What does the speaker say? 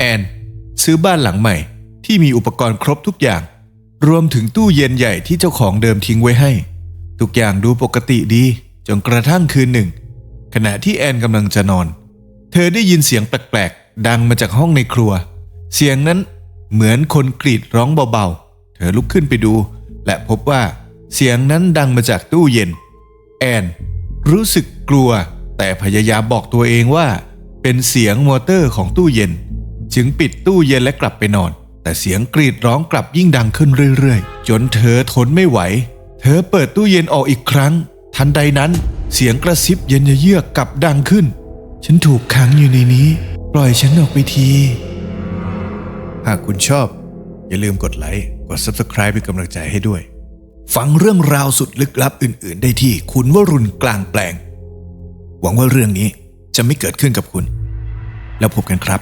แอนซื้อบ้านหลังใหม่ ที่มีอุปกรณ์ครบทุกอย่าง รวมถึงตู้เย็นใหญ่ที่เจ้าของเดิมทิ้งไว้ให้ ทุกอย่างดูปกติดีจนกระทั่งคืนหนึ่ง ขณะที่แอนกำลังจะนอน เธอได้ยินเสียงแปลกๆ ดังมาจากห้องในครัว เสียงนั้นเหมือนคนกรีดร้องเบาๆ เธอลุกขึ้นไปดู และพบว่าเสียงนั้นดังมาจากตู้เย็น แอน รู้สึกกลัว แต่พยายามบอกตัวเองว่า เป็นเสียงมอเตอร์ของตู้เย็น จึงปิดตู้เย็นและกลับไปนอน แต่เสียงกรีดร้องกลับยิ่งดังขึ้นเรื่อยๆ จนเธอทนไม่ไหว เธอเปิดตู้เย็นออกอีกครั้ง ทันใดนั้นเสียงกระซิบเย็นเยือกกลับดังขึ้น ฉันถูกขังอยู่ในนี้ ปล่อยฉันออกไปที หากคุณชอบ อย่าลืมกดไลค์ กด Subscribe เป็นกำลังใจให้ด้วย ฟังเรื่องราวสุดลึกลับอื่น ๆ ได้ที่คุณวรุณกลางแปลง หวังว่าเรื่องนี้จะไม่เกิดขึ้นกับคุณ แล้วพบกันครับ